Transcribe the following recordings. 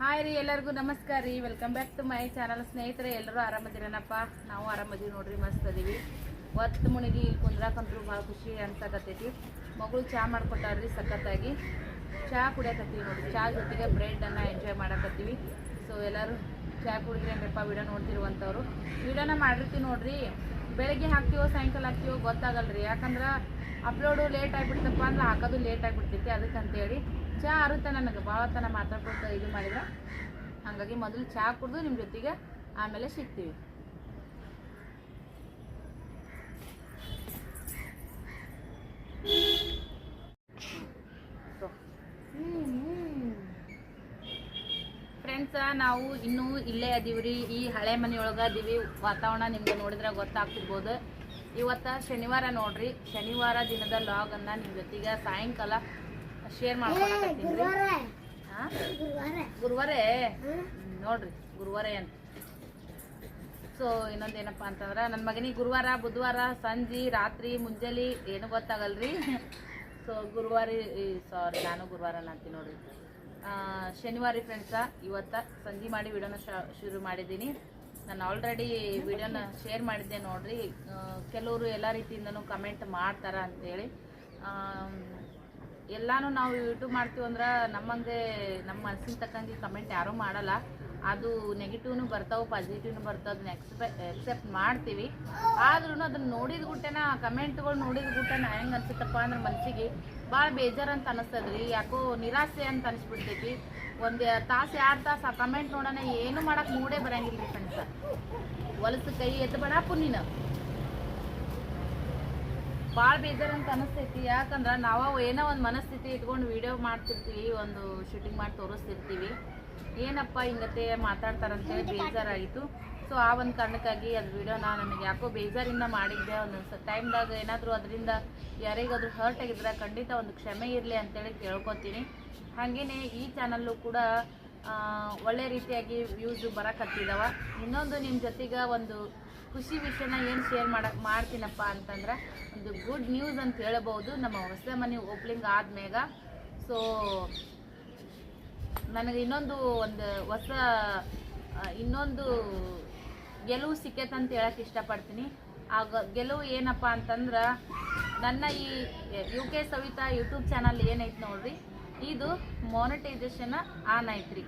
Hi ರೀ ಎಲ್ಲರಿಗೂ ನಮಸ್ಕಾರ ರೀ. Welcome back to my channel ಸ್ನೇಹಿತರೆ, ಎಲ್ಲರೂ ಆರಾಮದಿರನಪ್ಪ? ನಾವು ಆರಾಮದೀವಿ ನೋಡ್ರಿ, ಮಸ್ತ್ ಅದೀವಿ. ಒತ್ತು ಮುಣಿಗಿ ಇಲ್ಲಿ ಕುಂದ್ರಾಕಂತ್ರು ಭಾಳ ಖುಷಿ ಅನ್ಸಕತ್ತೈತಿ. ಮಗಳು ಚಹಾ ಮಾಡ್ಕೊಟ್ಟಾರ್ರಿ ಸಖತ್ತಾಗಿ. ಚಹಾ ಕುಡಿಯಕತ್ತೀವಿ ನೋಡ್ರಿ. ಚಹಾ ಜೊತೆಗೆ ಬ್ರೆಡನ್ನು ಎಂಜಾಯ್ ಮಾಡಕತ್ತೀವಿ. ಸೊ ಎಲ್ಲರೂ ಚಹಾ ಕುಡಿದ್ರೇನಪ್ಪ? ವಿಡಿಯೋ ನೋಡ್ತಿರುವಂಥವ್ರು. ವಿಡಿಯೋನ ಮಾಡಿರ್ತೀವಿ ನೋಡ್ರಿ. ಬೆಳಗ್ಗೆ ಹಾಕ್ತೀವೋ, ಸಾಯಂಕಾಲ ಹಾಕ್ತೀವೋ ಗೊತ್ತಾಗಲ್ಲ ರೀ ಯಾಕಂದ್ರೆ ಅಪ್ಲೋಡು ಲೇಟ್ ಆಗಿಬಿಡ್ತಪ್ಪ ಅಂದ್ರೆ ಹಾಕೋದು ಲೇಟ್ ಆಗಿಬಿಡ್ತೈತಿ ಅದಕ್ಕಂತೇಳಿ. ಚಹಾ ಅರುತ್ತೆ ನನಗೆ, ಭಾಳ ತನ ಮಾತಾಡ್ಕೊತ ಇದು ಮಾಡಿದ್ರೆ. ಹಾಗಾಗಿ ಮೊದಲು ಚಹಾ ಕುಡಿದು ನಿಮ್ಮ ಜೊತೆಗೆ ಆಮೇಲೆ ಸಿಗ್ತೀವಿ. ಫ್ರೆಂಡ್ಸ ನಾವು ಇನ್ನೂ ಇಲ್ಲೇ ಅದೀವ್ರಿ ಈ ಹಳೆ ಮನೆಯೊಳಗೆ ಅದೀವಿ ವಾತಾವರಣ ನಿಮ್ಗೆ ನೋಡಿದ್ರೆ ಗೊತ್ತಾಗ್ತಿರ್ಬೋದು. ಇವತ್ತ ಶನಿವಾರ ನೋಡ್ರಿ. ಶನಿವಾರ ದಿನದ ಲಾಗ್ ಅನ್ನ ನಿಮ್ ಜೊತೆಗೆ ಸಾಯಂಕಾಲ ಶೇರ್ ಮಾಡ್ಕೊಳಕತ್ತೀನಿ ಗುರುವಾರೇ? ನೋಡ್ರಿ ಗುರುವಾರ ಅಂತ. ಸೊ ಇನ್ನೊಂದೇನಪ್ಪ ಅಂತಂದ್ರೆ ನನ್ನ ಮಗನಿಗೆ ಗುರುವಾರ ಬುಧವಾರ ಸಂಜೆ ರಾತ್ರಿ ಮುಂಜಾನೆ ಏನು ಗೊತ್ತಾಗಲ್ರಿ. ಸೊ ಗುರುವಾರ ಸಾರಿ ನಾನು ಗುರುವಾರ ಅಂತೀನಿ ನೋಡ್ರಿ. ಶನಿವಾರ ಫ್ರೆಂಡ್ಸ ಇವತ್ತ ಸಂಜೆ ಮಾಡಿ ವಿಡಿಯೋನ ಶುರು ಮಾಡಿದ್ದೀನಿ. ನಾನು ಆಲ್ರೆಡಿ ವಿಡಿಯೋನ ಶೇರ್ ಮಾಡಿದ್ದೆ ನೋಡ್ರಿ. ಕೆಲವರು ಎಲ್ಲ ರೀತಿಯಿಂದನೂ ಕಮೆಂಟ್ ಮಾಡ್ತಾರ ಅಂತೇಳಿ. ಎಲ್ಲಾನು ನಾವು ಯೂಟ್ಯೂಬ್ ಮಾಡ್ತೀವಿ ಅಂದ್ರೆ ನಮ್ಮಂಗೆ ನಮ್ಮ ಮನಸ್ಸಿನ ತಕ್ಕಂಗೆ ಕಮೆಂಟ್ ಯಾರೂ ಮಾಡಲ್ಲ. ಅದು ನೆಗೆಟಿವ್ನು ಬರ್ತಾವೆ ಪಾಸಿಟಿವ್ನು ಬರ್ತಾವೆ, ಅದನ್ನ ಎಕ್ಸ್ಪೆ ಎಕ್ಸೆಪ್ಟ್ ಮಾಡ್ತೀವಿ. ಆದ್ರೂ ಅದನ್ನ ನೋಡಿದ ಗುಟ್ಟೆನ ಕಮೆಂಟ್ಗಳು ನೋಡಿದ ಗುಟ್ಟೆನ ಹೆಂಗೆ ಅನ್ಸುತ್ತಪ್ಪ ಅಂದ್ರೆ ಮನಸ್ಸಿಗೆ ಭಾಳ ಬೇಜಾರು ಅಂತ ಅನಿಸ್ತದ್ರಿ. ಯಾಕೋ ನಿರಾಸೆ ಅಂತ ಅನಿಸ್ಬಿಡ್ತೈತಿ. ಒಂದು ತಾಸು, ಎರಡು ತಾಸು ಆ ಕಮೆಂಟ್ ನೋಡೋಣ, ಏನು ಮಾಡಕ್ಕೆ ಮೂಡೇ ಬರಂಗಿಲ್ಲ ರೀ ಫ್ರೆಂಡ್ಸ ಹೊಲಸು ಕೈ ಎತ್ತು ಬೇಡಪ್ಪು ನೀನು. ಭಾಳ ಬೇಜಾರು ಅಂತ ಅನಿಸ್ತೈತಿ. ಯಾಕಂದ್ರೆ ನಾವು ಏನೋ ಒಂದು ಮನಸ್ಥಿತಿ ಇಟ್ಕೊಂಡು ವಿಡಿಯೋ ಮಾಡ್ತಿರ್ತೀವಿ, ಒಂದು ಶೂಟಿಂಗ್ ಮಾಡಿ ತೋರಿಸ್ತಿರ್ತೀವಿ. ಏನಪ್ಪ ಹಿಂಗತೆ ಮಾತಾಡ್ತಾರಂತೇಳಿ ಬೇಜಾರಾಯಿತು. ಸೊ ಆ ಒಂದು ಕಾರಣಕ್ಕಾಗಿ ಅದು ವಿಡಿಯೋನ ನನಗೆ ಯಾಕೋ ಬೇಜಾರಿಂದ ಮಾಡಿದ್ದೆ. ಒಂದೊಂದು ಟೈಮ್ದಾಗ ಏನಾದರೂ ಅದರಿಂದ ಯಾರಿಗಾದ್ರೂ ಹರ್ಟ್ ಆಗಿದ್ರೆ ಖಂಡಿತ ಒಂದು ಕ್ಷಮೆ ಇರಲಿ ಅಂತೇಳಿ ಕೇಳ್ಕೊತೀನಿ. ಹಾಗೆಯೇ ಈ ಚಾನಲ್ಲು ಕೂಡ ಒಳ್ಳೆ ರೀತಿಯಾಗಿ ವ್ಯೂಸ್ ಬರಕತ್ತಿದಾವ ಇನ್ನೊಂದು ನಿಮ್ಮ ಜೊತೆಗೆ ಒಂದು ಖುಷಿ ವಿಷಯನ ಏನು ಶೇರ್ ಮಾಡಕ್ಕೆ ಮಾಡ್ತೀನಪ್ಪ ಅಂತಂದ್ರೆ ಒಂದು ಗುಡ್ ನ್ಯೂಸ್ ಅಂತ ಹೇಳ್ಬೋದು ನಮ್ಮ ಹೊಸ ಮನೆ ಓಪನಿಂಗ್ ಆದ್ಮೇಗ ಸೊ ನನಗೆ ಇನ್ನೊಂದು ಒಂದು ಹೊಸ ಇನ್ನೊಂದು ಗೆಲುವು ಸಿಕ್ಕೈತೆ ಅಂತ ಹೇಳಕ್ ಇಷ್ಟಪಡ್ತೀನಿ. ಆ ಗೆಲುವು ಏನಪ್ಪ ಅಂತಂದ್ರೆ ನನ್ನ ಈ, U K Savita YouTube channel ಏನೈತೆ ನೋಡ್ರಿ? ಇದು ಮಾನಿಟೈಸೇಷನ್ ಆನ್ ಐತ್ರಿ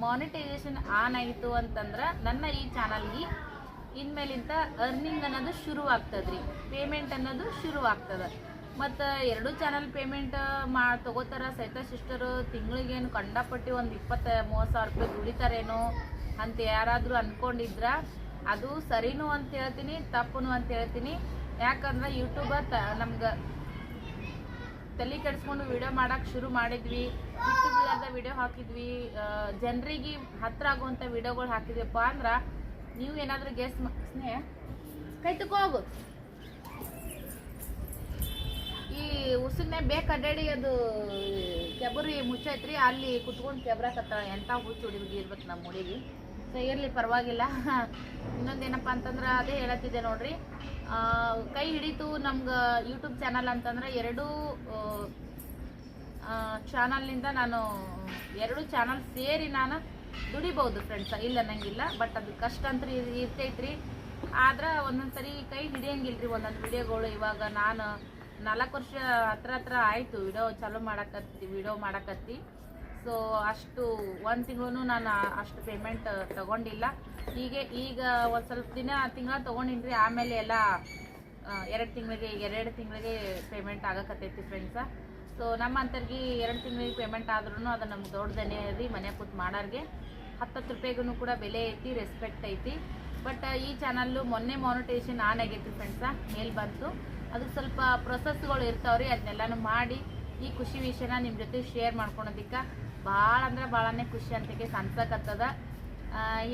ಮಾನಿಟೈಸೇಷನ್ ಆನ್ ಆಯಿತು ಅಂತಂದ್ರೆ ನನ್ನ ಈ ಚಾನಲ್ಗೆ ಇನ್ಮೇಲಿಂದ ಅರ್ನಿಂಗ್ ಅನ್ನೋದು ಶುರು ಪೇಮೆಂಟ್ ಅನ್ನೋದು ಶುರು ಆಗ್ತದೆ ಮತ್ತು ಎರಡು ಚಾನಲ್ ಪೇಮೆಂಟ್ ಮಾ ತಗೋತಾರ ಸಹಿತ ಸಿಸ್ಟರು ತಿಂಗಳಿಗೇನು ಕಂಡಪಟ್ಟಿ ಒಂದು ಇಪ್ಪತ್ತು ಮೂವತ್ತು ಸಾವಿರ ರೂಪಾಯಿ ದುಡಿತಾರೇನೋ ಅಂತ ಯಾರಾದರೂ ಅನ್ಕೊಂಡಿದ್ರ ಅದು ಸರಿನೂ ಅಂತ ಹೇಳ್ತೀನಿ, ತಪ್ಪುನು ಅಂತ ಹೇಳ್ತೀನಿ. ಯಾಕಂದ್ರೆ ಯೂಟ್ಯೂಬರ್ ತ ನಮ್ಗೆ ತಲೆ ಕೆಡಿಸ್ಕೊಂಡು ವಿಡಿಯೋ ಮಾಡಕ್ಕೆ ಶುರು ಮಾಡಿದ್ವಿ. ಬಿಡಾದ ವಿಡಿಯೋ ಹಾಕಿದ್ವಿ. ಜನರಿಗೆ ಹತ್ರ ಆಗುವಂಥ ವಿಡಿಯೋಗಳು ಹಾಕಿದ್ವಿಪ್ಪ ಅಂದ್ರೆ ನೀವು ಏನಾದರೂ ಗೆಸ್ ಸ್ನೇಹ, ಕೈ ಹೋಗು. ಈ ಉಸಿನ ಬೇಕು ಅಡ್ಡಾಡಿ ಅದು ಕೆಬರಿ ಮುಚ್ಚೈತ್ರಿ, ಅಲ್ಲಿ ಕುತ್ಕೊಂಡು ಕೆಬ್ರಾಕತ್ತ ಎಂಥ ಹುಚ್ಚು ಹುಡುಗಿ ಇರ್ಬೇಕು ನಮ್ಮ ಹುಡುಗಿ. ಸೊ ಇರ್ಲಿ, ಪರವಾಗಿಲ್ಲ. ಇನ್ನೊಂದೇನಪ್ಪ ಅಂತಂದ್ರೆ ಅದೇ ಹೇಳತ್ತಿದ್ದೆ ನೋಡ್ರಿ. ಕೈ ಹಿಡಿತು ನಮ್ಗೆ ಯೂಟ್ಯೂಬ್ ಚಾನಲ್ ಅಂತಂದ್ರೆ ಎರಡೂ ಚಾನಲ್ನಿಂದ ನಾನು ಎರಡು ಚಾನಲ್ ಸೇರಿ ನಾನು ದುಡಿಬಹುದು ಫ್ರೆಂಡ್ಸ್ ಇಲ್ಲ ನಂಗಿಲ್ಲ ಬಟ್ ಅದು ಕಷ್ಟ ಅಂತ ಇರ್ತೈತ್ರಿ. ಆದ್ರೆ ಒಂದೊಂದ್ಸರಿ ಕೈ ಹಿಡಿಯಂಗಿಲ್ರಿ, ಒಂದೊಂದು ವಿಡಿಯೋಗಳು ಇವಾಗ ನಾನು ನಾಲ್ಕು ವರ್ಷ ಹತ್ರ ಹತ್ರ ಆಯಿತು. ವಿಡಿಯೋ ಚಾಲೂ ಮಾಡಕತ್ತಿ ವಿಡಿಯೋ ಮಾಡಕತ್ತಿ. ಸೊ ಅಷ್ಟು ಒಂದು ತಿಂಗಳು ನಾನು ಅಷ್ಟು ಪೇಮೆಂಟ್ ತಗೊಂಡಿಲ್ಲ. ಹೀಗೆ ಈಗ ಒಂದು ಸ್ವಲ್ಪ ದಿನ ತಿಂಗಳ ತೊಗೊಂಡಿನ್ರಿ, ಆಮೇಲೆ ಎಲ್ಲ ಎರಡು ತಿಂಗಳಿಗೆ ಎರಡು ತಿಂಗಳಿಗೆ ಪೇಮೆಂಟ್ ಆಗಕತ್ತೈತಿ ಫ್ರೆಂಡ್ಸ ಸೊ ನಮ್ಮ ಅಂತರ್ಗಿ ಎರಡು ತಿಂಗಳಿಗೆ ಪೇಮೆಂಟ್ ಆದ್ರೂ ಅದು ನಮ್ಗೆ ದೊಡ್ಡದನೇ ರೀ ಮನೆ ಕೂತ್ ಮಾಡೋರಿಗೆ. ಹತ್ತತ್ತು ರೂಪಾಯಿಗೂ ಕೂಡ ಬೆಲೆ ಐತಿ ರೆಸ್ಪೆಕ್ಟ್ ಐತಿ. ಬಟ್ ಈ ಚಾನಲ್ಲು ಮೊನ್ನೆ ಮಾನಿಟೇಷನ್ ಆನ್ ಆಗೈತಿ ಫ್ರೆಂಡ್ಸ ಮೇಲೆ ಬಂತು. ಅದು ಸ್ವಲ್ಪ ಪ್ರೊಸೆಸ್ಗಳು ಇರ್ತಾವ್ರಿ ಅದನ್ನೆಲ್ಲನೂ ಮಾಡಿ, ಈ ಖುಷಿ ವಿಷಯನ ನಿಮ್ಮ ಜೊತೆ ಶೇರ್ ಮಾಡ್ಕೊಳೋದಿಕ್ಕೆ. ಭಾಳ ಅಂದ್ರೆ ಭಾಳನೇ ಖುಷಿ ಅಂತಕ್ಕೆ ಅನ್ಸಕತ್ತದ.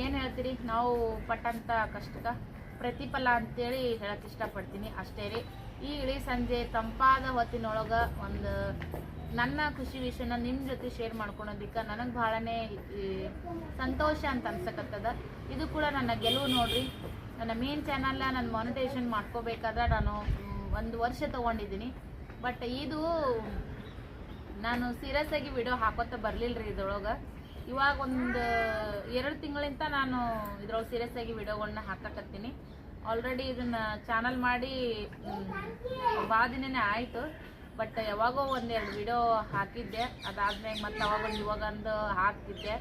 ಏನು ಹೇಳ್ತೀರಿ? ನಾವು ಪಟ್ಟಂತ ಕಷ್ಟಕ್ಕೆ ಪ್ರತಿಫಲ ಅಂತೇಳಿ ಹೇಳಕ್ಕೆ ಇಷ್ಟಪಡ್ತೀನಿ ಅಷ್ಟೇ ರೀ. ಈ ಇಳಿ ಸಂಜೆ ತಂಪಾದ ಹೊತ್ತಿನೊಳಗೆ ಒಂದು ನನ್ನ ಖುಷಿ ವಿಷಯನ ನಿಮ್ಮ ಜೊತೆ ಶೇರ್ ಮಾಡ್ಕೊಳೋದಿಕ್ಕೆ ನನಗೆ ಭಾಳನೇ ಸಂತೋಷ ಅಂತ ಅನ್ಸಕತ್ತದ. ಇದು ಕೂಡ ನನ್ನ ಗೆಲುವು ನೋಡ್ರಿ. ನನ್ನ ಮೇನ್ ಚಾನಲ್ ನಾನು ಮಾನಿಟೇಷನ್ ಮಾಡ್ಕೋಬೇಕಾದ್ರೆ ನಾನು ಒಂದು ವರ್ಷ ತೊಗೊಂಡಿದ್ದೀನಿ. ಬಟ್ ಇದು ನಾನು ಸೀರಿಯಸ್ ಆಗಿ ವಿಡಿಯೋ ಹಾಕೋತ ಬರಲಿಲ್ಲ ರೀ ಇದ್ರೊಳಗೆ. ಇವಾಗ ಒಂದು ಎರಡು ತಿಂಗಳಿಂದ ನಾನು ಇದ್ರೊಳಗೆ ಸೀರಿಯಸ್ ಆಗಿ ವಿಡಿಯೋಗಳನ್ನ ಹಾಕಕತ್ತೀನಿ. ಆಲ್ರೆಡಿ ಇದನ್ನ ಚಾನಲ್ ಮಾಡಿ ಭಾಳ ದಿನನೇ ಆಯಿತು. ಬಟ್ ಯಾವಾಗೋ ಒಂದೆರಡು ವಿಡಿಯೋ ಹಾಕಿದ್ದೆ. ಅದಾದ್ಮೇಲೆ ಮತ್ತೆ ಅವಾಗೊಂದು ಇವಾಗೊಂದು ಹಾಕ್ತಿದ್ದೆ.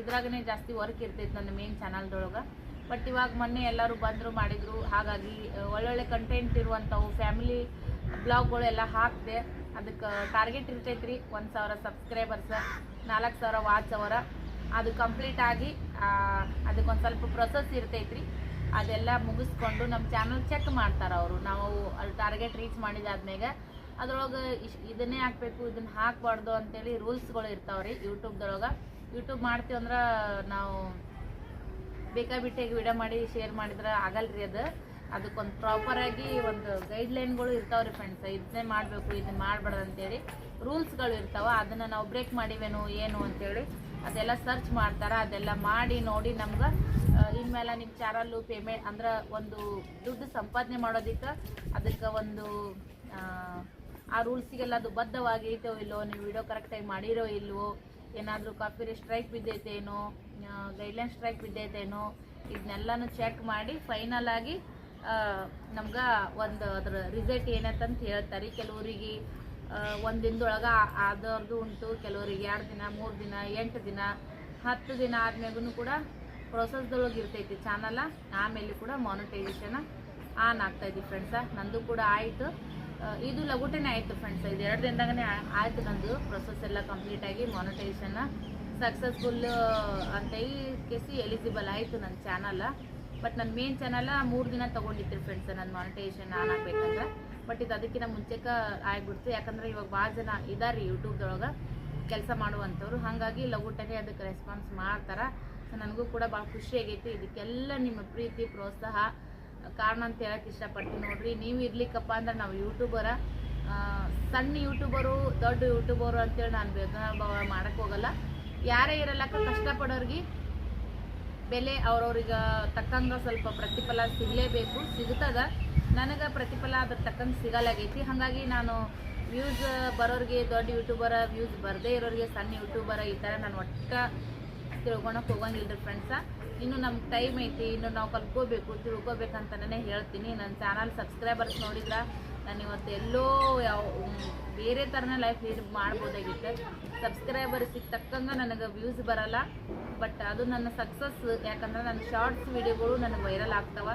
ಇದ್ರಾಗನೇ ಜಾಸ್ತಿ ವರ್ಕ್ ಇರ್ತೈತೆ ನನ್ನ ಮೇನ್ ಚಾನಲ್ದೊಳಗೆ ಬಟ್ ಇವಾಗ ಮೊನ್ನೆ ಎಲ್ಲರೂ ಬಂದರು, ಮಾಡಿದರು. ಹಾಗಾಗಿ ಒಳ್ಳೊಳ್ಳೆ ಕಂಟೆಂಟ್ ಇರುವಂಥವು ಫ್ಯಾಮಿಲಿ ಬ್ಲಾಗ್ಗಳು ಎಲ್ಲ ಹಾಕಿದೆ. ಅದಕ್ಕೆ ಟಾರ್ಗೆಟ್ ಇರ್ತೈತ್ರಿ ಒಂದು ಸಾವಿರ ಸಬ್ಸ್ಕ್ರೈಬರ್ಸ್ ನಾಲ್ಕು ಸಾವಿರ ವಾಚ್ ಅವರ. ಅದು ಕಂಪ್ಲೀಟ್ ಆಗಿ ಅದಕ್ಕೊಂದು ಸ್ವಲ್ಪ ಪ್ರೊಸೆಸ್ ಇರ್ತೈತ್ರಿ. ಅದೆಲ್ಲ ಮುಗಿಸ್ಕೊಂಡು ನಮ್ಮ ಚಾನಲ್ ಚೆಕ್ ಮಾಡ್ತಾರೆ ಅವರು. ನಾವು ಅಲ್ಲಿ ಟಾರ್ಗೆಟ್ ರೀಚ್ ಮಾಡಿದಾದ್ಮೇಲೆ ಅದ್ರೊಳಗೆ ಇಶ್, ಇದನ್ನೇ ಹಾಕಬೇಕು ಇದನ್ನ ಹಾಕಬಾರ್ದು ಅಂತೇಳಿ ರೂಲ್ಸ್ಗಳು ಇರ್ತಾವ್ರಿ ಯೂಟ್ಯೂಬ್ದೊಳಗೆ ಯೂಟ್ಯೂಬ್ ಮಾಡ್ತೀವಿ ಅಂದ್ರೆ ನಾವು ಬೇಕಾಬಿಟ್ಟಾಗಿ ವಿಡಿಯೋ ಮಾಡಿ ಶೇರ್ ಮಾಡಿದ್ರೆ ಆಗಲ್ರಿ ಅದು. ಅದಕ್ಕೊಂದು ಪ್ರಾಪರಾಗಿ ಒಂದು ಗೈಡ್ಲೈನ್ಗಳು ಇರ್ತಾವ್ರಿ ಫ್ರೆಂಡ್ಸ್ ಇದನ್ನೇ ಮಾಡಬೇಕು ಇದನ್ನ ಮಾಡಬಾರ್ದು ಅಂತೇಳಿ ರೂಲ್ಸ್ಗಳು ಇರ್ತಾವ. ಅದನ್ನು ನಾವು ಬ್ರೇಕ್ ಮಾಡಿವೇನು ಏನು ಅಂತೇಳಿ ಅದೆಲ್ಲ ಸರ್ಚ್ ಮಾಡ್ತಾರೆ. ಅದೆಲ್ಲ ಮಾಡಿ ನೋಡಿ ನಮ್ಗೆ ಇನ್ಮೇಲೆ ನಿಮ್ಮ ಚಾನಲ್ಲು ಪೇಮೆಂಟ್ ಅಂದ್ರೆ ಒಂದು ದುಡ್ಡು ಸಂಪಾದನೆ ಮಾಡೋದಕ್ಕೆ ಅದಕ್ಕೆ ಒಂದು ಆ, ರೂಲ್ಸಿಗೆಲ್ಲ ಅದು ಬದ್ಧವಾಗೈತೋ ಇಲ್ಲೋ ನೀವು ವಿಡಿಯೋ ಕರೆಕ್ಟಾಗಿ ಮಾಡಿರೋ ಇಲ್ವೋ ಏನಾದರೂ ಕಾಪಿ ಸ್ಟ್ರೈಕ್ ಬಿದ್ದೈತೇನೋ ಗೈಡ್ಲೈನ್ ಸ್ಟ್ರೈಕ್ ಬಿದ್ದೈತೇನೋ ಇದನ್ನೆಲ್ಲನೂ ಚೆಕ್ ಮಾಡಿ ಫೈನಲ್ ಆಗಿ ನಮ್ಗೆ ಒಂದು ಅದ್ರ ರಿಸಲ್ಟ್ ಏನಂತಂತ ಹೇಳ್ತಾರೆ. ಕೆಲವರಿಗೆ ಒಂದು ದಿನದೊಳಗೆ ಆದವ್ರದ್ದು ಉಂಟು. ಕೆಲವರಿಗೆ ಎರಡು ದಿನ, ಮೂರು ದಿನ, ಎಂಟು ದಿನ, ಹತ್ತು ದಿನ ಆದ್ಮೇಗೂ ಕೂಡ ಪ್ರೊಸೆಸ್ದೊಳಗೆ ಇರ್ತೈತಿ ಚಾನಲ ಆಮೇಲೆ ಕೂಡ ಮಾನಿಟೈಸೇಷನ್ ಆನ್ ಆಗ್ತಾಯಿದ್ವಿ ಫ್ರೆಂಡ್ಸ ನಂದು ಕೂಡ ಆಯಿತು. ಇದು ಲಘುಟೆನೇ ಆಯಿತು ಫ್ರೆಂಡ್ಸ್ ಇದು ಎರಡು ದಿನದಾಗನೇ ಆಯಿತು ನಂದು. ಪ್ರೊಸೆಸ್ ಎಲ್ಲ ಕಂಪ್ಲೀಟ್ ಆಗಿ ಮಾನಿಟೈಸೇಷನ್ ಸಕ್ಸಸ್ಫುಲ್ ಅಂತ ಈ ಕೇಸಿ ಎಲಿಜಿಬಲ್ ಆಯಿತು ನನ್ನ ಚಾನಲ್ ಬಟ್ ನನ್ನ ಮೇನ್ ಚಾನಲ್ ಮೂರು ದಿನ ತೊಗೊಂಡಿತ್ತು ಫ್ರೆಂಡ್ಸ್ ನನ್ನ ಮಾನಿಟೈಸೇಷನ್ ಆನ್ ಆಗ್ಬೇಕಂತ. ಬಟ್ ಇದು ಅದಕ್ಕಿಂತ ಮುಂಚೆಕ ಆಗ್ಬಿಡ್ತು. ಯಾಕಂದ್ರೆ ಇವಾಗ ಭಾಳ ಜನ ಇದಾರೆ ಯೂಟ್ಯೂಬ್ದೊಳಗೆ ಕೆಲಸ ಮಾಡುವಂಥವ್ರು. ಹಾಗಾಗಿ ಲಘುಟಗೆ ಅದಕ್ಕೆ ರೆಸ್ಪಾನ್ಸ್ ಮಾಡ್ತಾರೆ. ಸೊ ನನಗೂ ಕೂಡ ಭಾಳ ಖುಷಿ ಆಗೈತಿ. ಇದಕ್ಕೆಲ್ಲ ನಿಮ್ಮ ಪ್ರೀತಿ, ಪ್ರೋತ್ಸಾಹ, ಕಾರಣ ಅಂತ ಹೇಳಕ್ಕೆ ಇಷ್ಟಪಡ್ತೀನಿ ನೋಡ್ರಿ. ನೀವು ಇರ್ಲಿಕ್ಕಪ್ಪ ಅಂದ್ರೆ ನಾವು ಯೂಟ್ಯೂಬರ ಸಣ್ಣ ಯೂಟ್ಯೂಬರು ದೊಡ್ಡ ಯೂಟ್ಯೂಬರು ಅಂತೇಳಿ ನಾನು ಭೇದ ಭಾವ ಮಾಡಕ್ಕೆ ಹೋಗಲ್ಲ. ಯಾರೇ ಇರಲ್ಲಕ್ಕ ಕಷ್ಟಪಡೋರಿಗೆ ಬೆಲೆ ಅವ್ರವ್ರಿಗೆ ತಕ್ಕಂಗೆ ಸ್ವಲ್ಪ ಪ್ರತಿಫಲ ಸಿಗಲೇಬೇಕು, ಸಿಗ್ತದ? ನನಗೆ ಪ್ರತಿಫಲ ಅದ್ರ ತಕ್ಕಂಗೆ ಸಿಗಲಾಗೈತಿ. ಹಾಗಾಗಿ ನಾನು ವ್ಯೂಸ್ ಬರೋರಿಗೆ, ದೊಡ್ಡ ಯೂಟ್ಯೂಬರ ವ್ಯೂಸ್ ಬರದೇ ಇರೋರಿಗೆ, ಸಣ್ಣ ಯೂಟ್ಯೂಬರ ಈ ಥರ ನಾನು ಒಟ್ಟ ತಿಳ್ಕೊಳಕ್ಕೆ ಹೋಗಂಗಿಲ್ಲ ಫ್ರೆಂಡ್ಸ ಇನ್ನು ನಮ್ಗೆ ಟೈಮ್ ಐತಿ, ಇನ್ನು ನಾವು ಕಲ್ತ್ಕೋಬೇಕು ತಿಳ್ಕೊಬೇಕಂತನೇ ಹೇಳ್ತೀನಿ. ನನ್ನ ಚಾನಲ್ ಸಬ್ಸ್ಕ್ರೈಬರ್ಸ್ ನೋಡಿದ್ರೆ ನಾನು ಇವತ್ತು ಎಲ್ಲೋ ಯಾವ ಬೇರೆ ಥರನೇ ಲೈಫ್ ಲೀಡ್ ಮಾಡ್ಬೋದಾಗಿತ್ತು. ಸಬ್ಸ್ಕ್ರೈಬರ್ಸಿಗೆ ತಕ್ಕಂಗೆ ನನಗೆ ವ್ಯೂಸ್ ಬರಲ್ಲ. ಬಟ್ ಅದು ನನ್ನ ಸಕ್ಸಸ್ ಯಾಕಂದ್ರೆ ನನ್ನ ಶಾರ್ಟ್ಸ್ ವಿಡಿಯೋಗಳು ನನಗೆ ವೈರಲ್ ಆಗ್ತವೆ.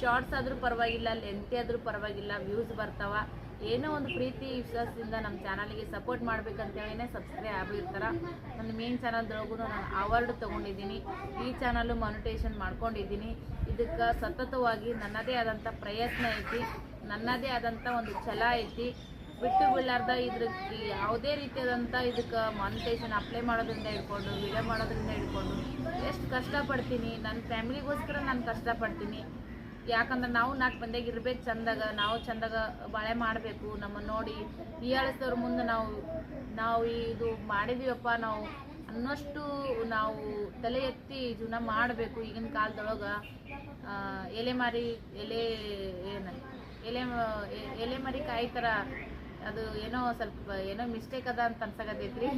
ಶಾರ್ಟ್ಸ್ ಆದರೂ ಪರವಾಗಿಲ್ಲ ಲೆಂತಿ ಆದರೂ ಪರವಾಗಿಲ್ಲ ವ್ಯೂಸ್ ಬರ್ತವೆ. ಏನೋ ಒಂದು ಪ್ರೀತಿ, ವಿಶ್ವಾಸದಿಂದ ನಮ್ಮ ಚಾನಲ್ಗೆ ಸಪೋರ್ಟ್ ಮಾಡ್ಬೇಕಂತೇಳಿನೇ ಸಬ್ಸ್ಕ್ರೈಬ್ ಆಗಿರ್ತಾರೆ. ನನ್ನ ಮೇನ್ ಚಾನಲ್ದೊಳಗೂ ನಾನು ಅವಾರ್ಡ್ ತೊಗೊಂಡಿದ್ದೀನಿ. ಈ ಚಾನಲ್ಲು ಮಾನಿಟೇಷನ್ ಮಾಡ್ಕೊಂಡಿದ್ದೀನಿ. ಇದಕ್ಕೆ ಸತತವಾಗಿ ನನ್ನದೇ ಆದಂಥ ಪ್ರಯತ್ನ ಐತಿ. ನನ್ನದೇ ಆದಂಥ ಒಂದು ಛಲ ಐತಿ. ಬಿಟ್ಟು ಬೀಳಾರ್ದ ಇದ್ರಕ್ಕೆ ಯಾವುದೇ ರೀತಿಯಾದಂಥ ಇದಕ್ಕೆ ಮಾನಿಟೇಷನ್ ಅಪ್ಲೈ ಮಾಡೋದ್ರಿಂದ ಹಿಡ್ಕೊಂಡು ವಿಡಿಯೋ ಮಾಡೋದ್ರಿಂದ ಹಿಡ್ಕೊಂಡು ಎಷ್ಟು ಕಷ್ಟಪಡ್ತೀನಿ. ನನ್ನ ಫ್ಯಾಮಿಲಿಗೋಸ್ಕರ ನಾನು ಕಷ್ಟಪಡ್ತೀನಿ. ಯಾಕಂದ್ರೆ ನಾವು ನಾಲ್ಕು ಮಂದಿಗೆ ಇರ್ಬೇಕು ಚಂದಾಗ, ನಾವು ಚಂದಾಗ ಬಾಳೆ ಮಾಡಬೇಕು. ನಮ್ಮ ನೋಡಿ ಹೀಯಾಳಿಸೋರ ಮುಂದೆ ನಾವು ನಾವು ಇದು ಮಾಡಿದೀವಪ್ಪ ನಾವು ಅನ್ನೋಷ್ಟು ನಾವು ತಲೆ ಎತ್ತಿ ಜೀವನ ಮಾಡಬೇಕು ಈಗಿನ ಕಾಲದೊಳಗೆ. ಎಲೆ ಮಾರಿ ಎಲೆ ಏನು? ಎಲೆ ಎಲೆ ಮರಿ ಕಾಯಿ ಥರ ಅದು ಏನೋ ಸ್ವಲ್ಪ ಏನೋ ಮಿಸ್ಟೇಕ್ ಅದ ಅಂತ ಅನ್ಸಕತೈತ್ರಿ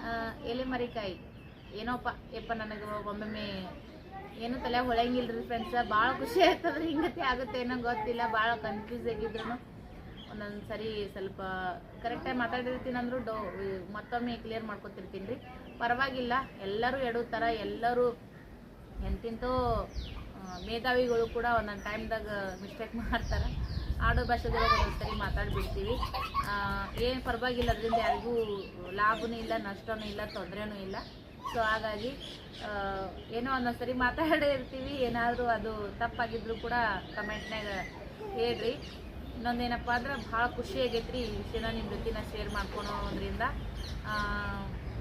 ಆ, ಎಲೆ ಮರಿಕಾಯಿ ಏನೋಪ್ಪ ಯಪ್ಪ ನನಗೆ ಒಮ್ಮೊಮ್ಮೆ ಏನು ತಲೆ ರೀ ಫ್ರೆಂಡ್ಸ ಭಾಳ ಖುಷಿ ಆಯ್ತದ್ರಿ ಹಿಂಗತೆ ಆಗುತ್ತೆ ಏನೋ ಗೊತ್ತಿಲ್ಲ ಭಾಳ ಕನ್ಫ್ಯೂಸ್ ಆಗಿದ್ರು ಒಂದೊಂದು ಸರಿ ಸ್ವಲ್ಪ ಕರೆಕ್ಟಾಗಿ ಮಾತಾಡಿರ್ತೀನಿ ಡೌ ಮತ್ತೊಮ್ಮೆ ಕ್ಲಿಯರ್ ಮಾಡ್ಕೊತಿರ್ತೀನಿ ರೀ. ಪರವಾಗಿಲ್ಲ ಎಲ್ಲರೂ ಎಡುತ್ತಾರೆ ಎಲ್ಲರೂ ಎಂತಿಂತೋ ಮೇಧಾವಿಗಳು ಕೂಡ ಒಂದೊಂದು ಟೈಮ್ದಾಗ ಮಿಸ್ಟೇಕ್ ಮಾಡ್ತಾರೆ. ಆಡೋ ಭಾಷೆದೊಳಗೆ ಒಂದೊಂದು ಸರಿ ಮಾತಾಡ್ಬಿಡ್ತೀವಿ. ಏನು ಪರವಾಗಿಲ್ಲ, ಅದರಿಂದ ಯಾರಿಗೂ ಲಾಭನೂ ಇಲ್ಲ, ನಷ್ಟನೂ ಇಲ್ಲ, ತೊಂದರೆನೂ ಇಲ್ಲ. ಸೊ ಹಾಗಾಗಿ ಏನೋ ಒಂದೊಂದು ಸರಿ ಮಾತಾಡಿರ್ತೀವಿ ಏನಾದರೂ ಅದು ತಪ್ಪಾಗಿದ್ರು ಕೂಡ ಕಮೆಂಟ್ನಾಗ ಹೇಳ್ರಿ. ಇನ್ನೊಂದೇನಪ್ಪ ಅಂದ್ರೆ, ಭಾಳ ಖುಷಿ ಆಗೈತ್ರಿ ಈ ವಿಷಯನ ನಿಮ್ಮ ಜೊತೆ ಶೇರ್ ಮಾಡ್ಕೊಳೋದ್ರಿಂದ.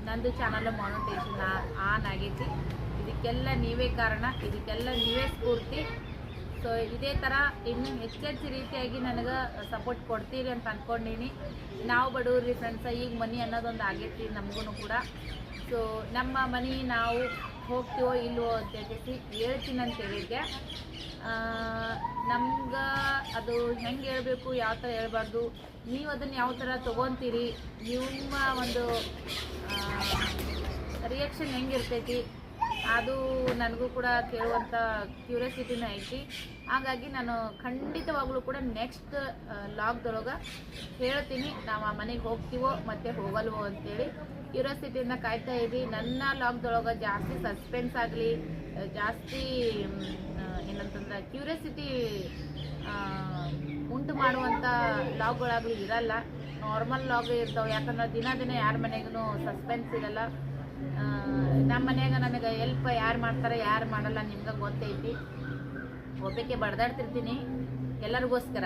ನಂದು ಚಾನಲ್ ಮಾನಿಟೇಷನ್ ಆನ್ ಆಗೈತಿ. ಇದಕ್ಕೆಲ್ಲ ನೀವೇ ಕಾರಣ, ಇದಕ್ಕೆಲ್ಲ ನೀವೇ ಸ್ಫೂರ್ತಿ. ಸೊ ಇದೇ ಥರ ಇನ್ನೂ ಹೆಚ್ಚೆಚ್ಚು ರೀತಿಯಾಗಿ ನನಗೆ ಸಪೋರ್ಟ್ ಕೊಡ್ತೀರಿ ಅಂತ ಅಂದ್ಕೊಂಡೀನಿ ನಾವು ಬಡವ್ರಿ ಫ್ರೆಂಡ್ಸ ಈಗ ಮನಿ ಅನ್ನೋದೊಂದು ಆಗೈತಿ ನಮಗೂ ಕೂಡ. ಸೊ ನಮ್ಮ ಮನೆ ನಾವು ಹೋಗ್ತೀವೋ ಇಲ್ವೋ ಅಂತ ಹೇಳಿ ಹೇಳ್ತೀನಿ ಅಂತ ಹೇಳಿದ್ದೆ. ನಮ್ಗೆ ಅದು ಹೆಂಗೆ ಹೇಳಬೇಕು, ಯಾವ ಥರ ಹೇಳ್ಬಾರ್ದು, ನೀವು ಅದನ್ನು ಯಾವ ಥರ ತೊಗೊತೀರಿ, ನಿಮ್ಮ ಒಂದು ರಿಯಾಕ್ಷನ್ ಹೆಂಗಿರ್ತೈತಿ ಅದು ನನಗೂ ಕೂಡ ಕೇಳುವಂಥ ಕ್ಯೂರಿಯಾಸಿಟಿನ ಐತಿ. ಹಾಗಾಗಿ ನಾನು ಖಂಡಿತವಾಗ್ಲೂ ಕೂಡ ನೆಕ್ಸ್ಟ್ ಲಾಗ್ದೊಳಗೆ ಹೇಳ್ತೀನಿ ನಾವು ಆ ಮನೆಗೆ ಹೋಗ್ತೀವೋ ಮತ್ತು ಹೋಗಲ್ವೋ ಅಂತೇಳಿ. ಕ್ಯೂರಿಯಾಸಿಟಿಯಿಂದ ಕಾಯ್ತಾ ಇದ್ದೀವಿ ನನ್ನ ಲಾಗ್ದೊಳಗೆ ಜಾಸ್ತಿ ಸಸ್ಪೆನ್ಸ್ ಆಗಲಿ ಜಾಸ್ತಿ ಏನಂತಂದ್ರೆ ಕ್ಯೂರಿಯಾಸಿಟಿ ಉಂಟು ಮಾಡುವಂಥ ಲಾಗ್ಗಳಾಗಲಿ ಇರಲ್ಲ. ನಾರ್ಮಲ್ ಲಾಗ್ ಇರ್ತಾವೆ. ಯಾಕಂದ್ರೆ ದಿನ ದಿನ ಯಾರ ಮನೆಗೂ ಸಸ್ಪೆನ್ಸ್ ಇರಲ್ಲ. ನಮ್ಮ ಮನೆಯಾಗ ನನಗೆ ಎಲ್ಪ್ ಯಾರು ಮಾಡ್ತಾರೆ, ಯಾರು ಮಾಡಲ್ಲ ನಿಮ್ಗೆ ಗೊತ್ತೈತಿ. ಒಬ್ಬಕ್ಕೆ ಬಡ್ದಾಡ್ತಿರ್ತೀನಿ ಎಲ್ಲರಿಗೋಸ್ಕರ.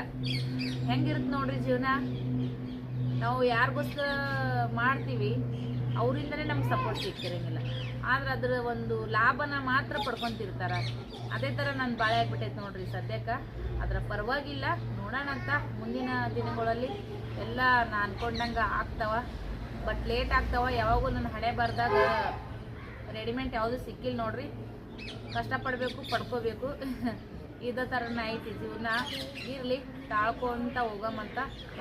ಹೆಂಗಿರುತ್ತೆ ನೋಡ್ರಿ ಜೀವನ? ನಾವು ಯಾರಿಗೋಸ್ಕರ ಮಾಡ್ತೀವಿ ಅವರಿಂದನೇ ನಮ್ಗೆ ಸಪೋರ್ಟ್ ಸಿಗ್ತಿರಂಗಿಲ್ಲ. ಆದ್ರೆ ಅದ್ರ ಒಂದು ಲಾಭನ ಮಾತ್ರ ಪಡ್ಕೊತಿರ್ತಾರೆ. ಅದೇ ಥರ ನಾನು ಬಾಳೆ ಆಗ್ಬಿಟ್ಟೈತೆ ನೋಡ್ರಿ ಸದ್ಯಕ್ಕೆ. ಅದರ ಪರವಾಗಿಲ್ಲ ನೋಡೋಣ ಅಂತ ಮುಂದಿನ ದಿನಗಳಲ್ಲಿ. ಎಲ್ಲ ನಾ ಅನ್ಕೊಂಡಂಗೆ ಆಗ್ತಾವ. ಬಟ್ ಲೇಟ್ ಆಗ್ತಾವ, ಯಾವಾಗೂ ನನ್ನ ಹಣೆ ಬರ್ದಾಗ ರೆಡಿಮೇಡ್ ಯಾವುದು ಸಿಕ್ಕಿಲ್ಲ ನೋಡ್ರಿ. ಕಷ್ಟಪಡಬೇಕು, ಪಡ್ಕೋಬೇಕು. ಇದೇ ಥರನೇ ಐತಿ ಜೀವನ. ಇರಲಿ, ತಾಳ್ಕೊಂತ ಹೋಗಮಂತ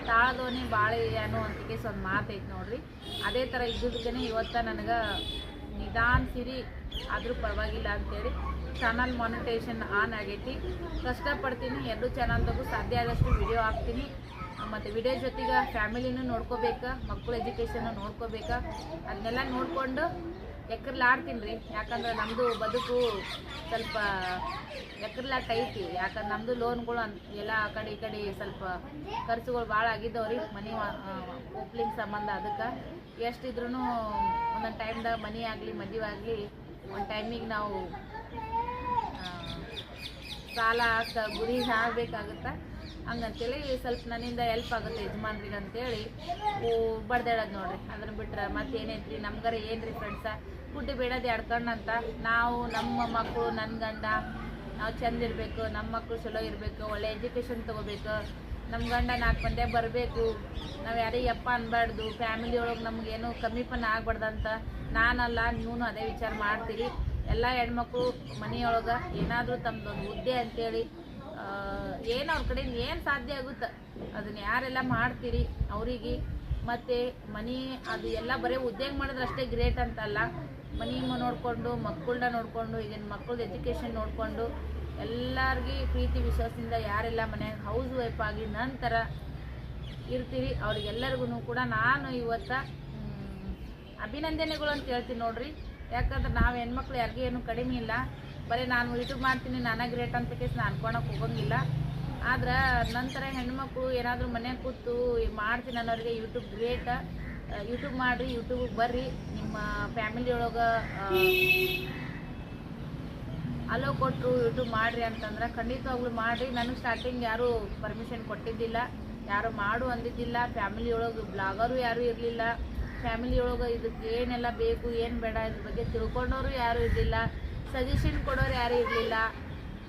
ತಾಳ್ದೋನೆ ಭಾಳ ಅನ್ನೋ ಅಂತಿಗೆ ಒಂದು ಮಾತೈತಿ ನೋಡ್ರಿ. ಅದೇ ಥರ ಇದ್ದುದಕ್ಕೆ ಇವತ್ತು ನನಗೆ ನಿಧಾನ ಸಿರಿ ಆದರೂ ಪರವಾಗಿಲ್ಲ ಅಂತೇಳಿ ಚಾನಲ್ ಮಾನಿಟೇಷನ್ ಆನ್ ಆಗೈತಿ. ಕಷ್ಟಪಡ್ತೀನಿ ಎರಡು ಚಾನಲ್ದಾಗೂ ಸಾಧ್ಯ ಆದಷ್ಟು ವಿಡಿಯೋ ಹಾಕ್ತೀನಿ. ಮತ್ತು ವಿಡಿಯೋ ಜೊತೆಗೆ ಫ್ಯಾಮಿಲಿನೂ ನೋಡ್ಕೋಬೇಕಾ, ಮಕ್ಕಳ ಎಜುಕೇಷನ್ನು ನೋಡ್ಕೋಬೇಕಾ, ಅದನ್ನೆಲ್ಲ ನೋಡಿಕೊಂಡು ಎಕ್ಕರ್ಲಾಡ್ತೀನಿ ರೀ ಯಾಕಂದ್ರೆ ನಮ್ಮದು ಬದುಕು ಸ್ವಲ್ಪ ಎಕ್ಕರ್ಲಾಟ ಐತಿ ಯಾಕಂದ್ರೆ ನಮ್ಮದು ಲೋನ್ಗಳು ಅಂತ ಎಲ್ಲ ಆ ಕಡೆ ಈ ಕಡೆ ಸ್ವಲ್ಪ ಖರ್ಚುಗಳು ಭಾಳ ಆಗಿದ್ದವ್ರಿ ಮನೆ ಓಪ್ಲಿಂಗ್ ಸಂಬಂಧ ಅದಕ್ಕೆ. ಎಷ್ಟಿದ್ರೂ ಒಂದೊಂದು ಟೈಮ್ದಾಗ ಮನಿ ಆಗಲಿ, ಮದುವೆ ಆಗಲಿ, ಒಂದು ಟೈಮಿಗೆ ನಾವು ಸಾಲ ಗುರಿ ಆಗಬೇಕಾಗುತ್ತೆ. ಹಂಗಂತೇಳಿ ಸ್ವಲ್ಪ ನನ್ನಿಂದ ಹೆಲ್ಪ್ ಆಗುತ್ತೆ ಯಜಮಾನ್ರಿಗೆ ಅಂತೇಳಿ. ಬಡ್ದಾಡೋದು ನೋಡ್ರಿ. ಅದನ್ನ ಬಿಟ್ರೆ ಮತ್ತೆ ಏನೈತ್ರಿ ನಮ್ಗಾರ ಏನ್ರಿ ಫ್ರೆಂಡ್ಸ ಫುಡ್ ಬೇಡದು ಅಡ್ಕೊಂಡಂತ ನಾವು ನಮ್ಮ ಮಕ್ಕಳು ನನ್ನ ಗಂಡ, ನಾವು ಚಂದ ಇರಬೇಕು ನಮ್ಮ ಮಕ್ಕಳು ಚಲೋ ಇರಬೇಕು, ಒಳ್ಳೆ ಎಜುಕೇಷನ್ ತೊಗೋಬೇಕು ನಮ್ಮ ಗಂಡ ನಾಲ್ಕು ಮಂದಿ ಬರಬೇಕು. ನಾವು ಯಾರೇ ಯಪ್ಪ ಅನ್ಬಾರ್ದು ಫ್ಯಾಮಿಲಿ ಒಳಗೆ ನಮಗೇನು ಕಮ್ಮಿಪನ ಆಗ್ಬಾರ್ದಂತ ನಾನಲ್ಲ ನೀವು ಅದೇ ವಿಚಾರ ಮಾಡ್ತೀರಿ. ಎಲ್ಲ ಹೆಣ್ಮಕ್ಳು ಮನೆಯೊಳಗೆ ಏನಾದರೂ ತಮ್ಮದೊಂದು ಹುದ್ದೆ ಅಂತೇಳಿ ಏನು ಅವ್ರ ಕಡೆಯಿಂದ ಏನು ಸಾಧ್ಯ ಆಗುತ್ತೆ? ಅದನ್ನ ಯಾರೆಲ್ಲ ಮಾಡ್ತೀರಿ ಅವರಿಗೆ? ಮತ್ತೆ ಮನೆ ಅದು ಎಲ್ಲ ಬರೀ ಉದ್ಯೋಗ ಮಾಡಿದ್ರೆ ಅಷ್ಟೇ ಗ್ರೇಟ್ ಅಂತಲ್ಲ. ಮನಿ ನೋಡಿಕೊಂಡು ಮಕ್ಕಳನ್ನ ನೋಡಿಕೊಂಡು, ಈಗಿನ ಮಕ್ಕಳದ್ದು ಎಜುಕೇಷನ್ ನೋಡಿಕೊಂಡು, ಎಲ್ಲರಿಗೂ ಪ್ರೀತಿ, ವಿಶ್ವಾಸದಿಂದ ಯಾರೆಲ್ಲ ಮನೆಯಾಗ ಹೌಸ್ ವೈಫ್ ಆಗಿ ನಂತರ ಇರ್ತೀರಿ ಅವ್ರಿಗೆಲ್ಲರಿಗೂ ಕೂಡ ನಾನು ಇವತ್ತು ಅಭಿನಂದನೆಗಳು ಅಂತ ಹೇಳ್ತೀನಿ ನೋಡ್ರಿ. ಯಾಕಂದ್ರೆ ನಾವು ಹೆಣ್ಮಕ್ಳು ಯಾರಿಗೂ ಏನು ಕಡಿಮೆ ಇಲ್ಲ. ಬರೀ ನಾನು ಯೂಟ್ಯೂಬ್ ಮಾಡ್ತೀನಿ, ನಾನೇ ಗ್ರೇಟ್ ಅಂತ ಕೇಸ್ ನಾನು ಅನ್ಕೊಳಕ್ಕೆ ಹೋಗಂಗಿಲ್ಲ. ಆದ್ರೆ ನಂತರ ಹೆಣ್ಮಕ್ಳು ಏನಾದರೂ ಮನ್ಯಾಗ ಕೂತು ಮಾಡ್ತೀನಿ ಅನ್ನೋರಿಗೆ ಯೂಟ್ಯೂಬ್ ಗ್ರೇಟ್ ಯೂಟ್ಯೂಬ್ ಮಾಡಿರಿ ಯೂಟ್ಯೂಬಿಗೆ ಬರ್ರಿ. ನಿಮ್ಮ ಫ್ಯಾಮಿಲಿ ಒಳಗೆ ಅಲೋ ಕೊಟ್ಟರು ಯೂಟ್ಯೂಬ್ ಮಾಡಿರಿ ಅಂತಂದ್ರೆ ಖಂಡಿತವಾಗ್ಲೂ ಮಾಡಿರಿ. ನನಗೆ ಸ್ಟಾರ್ಟಿಂಗ್ ಯಾರೂ ಪರ್ಮಿಷನ್ ಕೊಟ್ಟಿದ್ದಿಲ್ಲ. ಯಾರು ಮಾಡು ಅಂದಿದ್ದಿಲ್ಲ. ಫ್ಯಾಮಿಲಿ ಒಳಗೆ ಬ್ಲಾಗರು ಯಾರೂ ಇರಲಿಲ್ಲ. ಫ್ಯಾಮಿಲಿ ಒಳಗೆ ಇದಕ್ಕೆ ಏನೆಲ್ಲ ಬೇಕು, ಏನು ಬೇಡ ಇದ್ರ ಬಗ್ಗೆ ತಿಳ್ಕೊಂಡವರು ಯಾರೂ ಇರಲಿಲ್ಲ. ಸಜೆಷನ್ ಕೊಡೋರು ಯಾರು ಇರಲಿಲ್ಲ.